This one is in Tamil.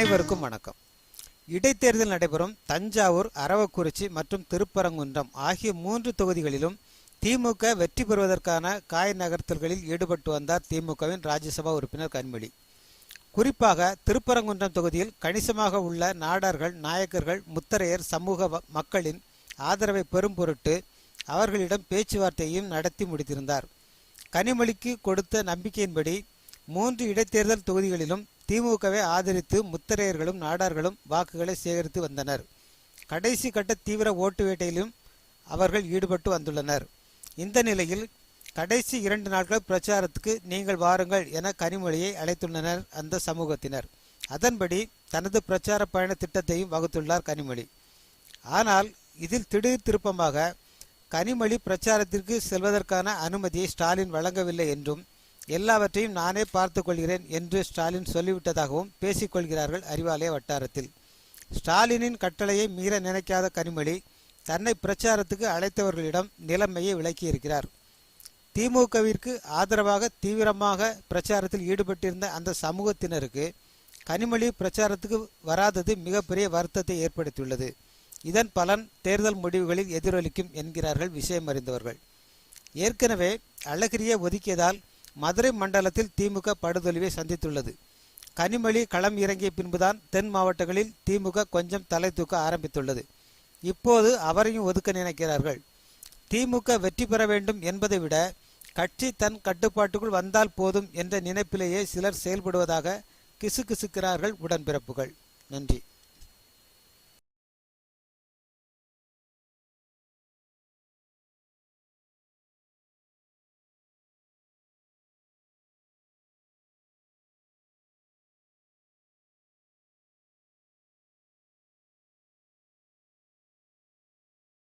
அனைவருக்கும் வணக்கம். இடைத்தேர்தல் நடைபெறும் தஞ்சாவூர் அரவக்குறிச்சி மற்றும் திருப்பரங்குன்றம் ஆகிய மூன்று தொகுதிகளிலும் திமுக வெற்றி பெறுவதற்கான காய் நகர்த்தல்களில் ஈடுபட்டு வந்தார் திமுகவின் ராஜ்யசபா உறுப்பினர் கனிமொழி குறிப்பாக திருப்பரங்குன்றம் தொகுதியில் கணிசமாக உள்ள நாடார்கள் நாயக்கர்கள் முத்தரையர் சமூக மக்களின் ஆதரவை பெறும் பொருட்டு அவர்களிடம் பேச்சுவார்த்தையும் நடத்தி முடித்திருந்தார். கனிமொழிக்கு கொடுத்த நம்பிக்கையின்படி மூன்று இடைத்தேர்தல் தொகுதிகளிலும் திமுகவை ஆதரித்து முத்தரையர்களும் நாடார்களும் வாக்குகளை சேகரித்து வந்தனர். கடைசி கட்ட தீவிர ஓட்டு வேட்டையிலும் அவர்கள் ஈடுபட்டு வந்துள்ளனர். இந்த நிலையில் கடைசி இரண்டு நாட்கள் பிரச்சாரத்துக்கு நீங்கள் வாருங்கள் என கனிமொழியை அழைத்துள்ளனர் அந்த சமூகத்தினர். அதன்படி தனது பிரச்சார பயண திட்டத்தையும் வகுத்துள்ளார் கனிமொழி. ஆனால் இதில் திடீர் திருப்பமாக கனிமொழி பிரச்சாரத்திற்கு செல்வதற்கான அனுமதியை ஸ்டாலின் வழங்கவில்லை என்றும் எல்லாவற்றையும் நானே பார்த்து கொள்கிறேன் என்று ஸ்டாலின் சொல்லிவிட்டதாகவும் பேசிக்கொள்கிறார்கள் அறிவாலய வட்டாரத்தில். ஸ்டாலினின் கட்டளையை மீற நினைக்காத கனிமொழி தன்னை பிரச்சாரத்துக்கு அழைத்தவர்களிடம் நிலைமையை விளக்கியிருக்கிறார். திமுகவிற்கு ஆதரவாக தீவிரமாக பிரச்சாரத்தில் ஈடுபட்டிருந்த அந்த சமூகத்தினருக்கு கனிமொழி பிரச்சாரத்துக்கு வராதது மிகப்பெரிய வருத்தத்தை ஏற்படுத்தியுள்ளது. இதன் பலன் தேர்தல் முடிவுகளில் எதிரொலிக்கும் என்கிறார்கள் விஷயம் அறிந்தவர்கள் ஏற்கனவே அழகிரியை ஒதுக்கியதால் மதுரை மண்டலத்தில் திமுக படுதொலிவை சந்தித்துள்ளது. கனிமொழி களம் இறங்கிய பின்புதான் தென் மாவட்டங்களில் திமுக கொஞ்சம் தலை தூக்க ஆரம்பித்துள்ளது. இப்போது அவரையும் ஒதுக்க நினைக்கிறார்கள். திமுக வெற்றி பெற வேண்டும் என்பதை விட கட்சி தன் கட்டுப்பாட்டுக்குள் வந்தால் போதும் என்ற நினைப்பிலேயே சிலர் செயல்படுவதாக கிசுகிசுக்கிறார்கள் உடன்பிறப்புகள். நன்றி.